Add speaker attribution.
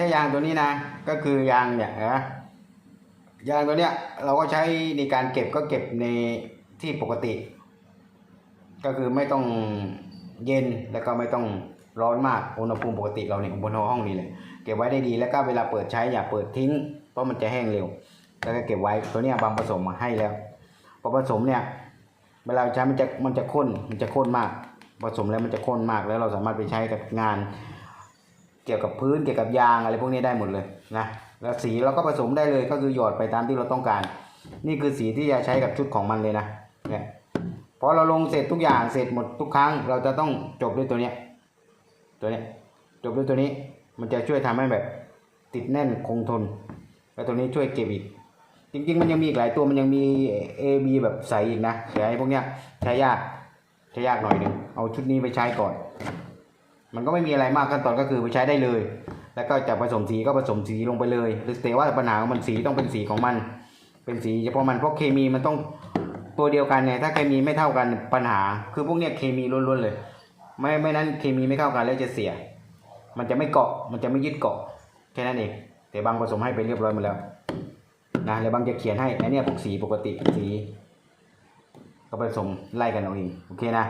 Speaker 1: ถ้ายางตัวนี้นะก็คือยางเนี่ยนะยางตัวเนี้ยเราก็ใช้ในการเก็บก็เก็บในที่ปกติ ก็คือไม่ต้องเย็นแล้วก็ไม่ต้องร้อนมากอุณหภูมิปกติเราเนี่ยบนห้องนี้เลยเก็บไว้ได้ดีแล้วก็เวลาเปิดใช้อย่าเปิดทิ้ง เพราะมันจะแห้งเร็ว แล้วก็เก็บไว้ตัวเนี้ยบางผสมมาให้แล้วพอผสมเนี่ยเวลาใช้มันจะมันจะข้นมันจะข้นมาก ผสมแล้วมันจะข้นมากแล้วเราสามารถไปใช้กับงาน เกี่ยวกับพื้นเกี่ยวกับยางอะไรพวกนี้ได้หมดเลยนะแล้วสีเราก็ผสมได้เลยก็คือหยอดไปตามที่เราต้องการ นี่คือสีที่จะใช้กับชุดของมันเลยนะเนี่ยพอเราลงเสร็จทุกอย่างเสร็จหมดทุกครั้ง เราจะต้องจบด้วยตัวเนี้ยตัวเนี้ยจบด้วยตัวนี้มันจะช่วยทำให้แบบติดแน่นคงทน แล้วตัวนี้ช่วยเก็บอีก จริง ๆ มันยังมีอีกหลายตัวมันยังมี A B แบบใสอีกนะแต่ไอ้พวกเนี้ยใช้ยากใช้ยากหน่อยหนึ่งเอาชุดนี้ไปใช้ก่อน มันก็ไม่มีอะไรมากขั้นตอนก็คือไปใช้ได้เลย แล้วก็จะผสมสีก็ผสมสีลงไปเลยหรือแต่ว่าปัญหาของมันสีต้องเป็นสีของมัน เป็นสีเฉพาะมันเพราะเคมีมันต้องตัวเดียวกันเนี่ยถ้าเคมีไม่เท่ากันปัญหา คือพวกเนี้ยเคมีล้วนๆเลย ไม่ไม่นั้นเคมีไม่เข้ากันแล้วจะเสีย มันจะไม่เกาะมันจะไม่ยึดเกาะแค่นั้นเองแต่บางผสมให้ไปเรียบร้อยหมดแล้วนะแล้วบางจะเขียนให้อันเนี้ยพวกสีปกติสีก็ผสมไล่กันเอาเองโอเคนะ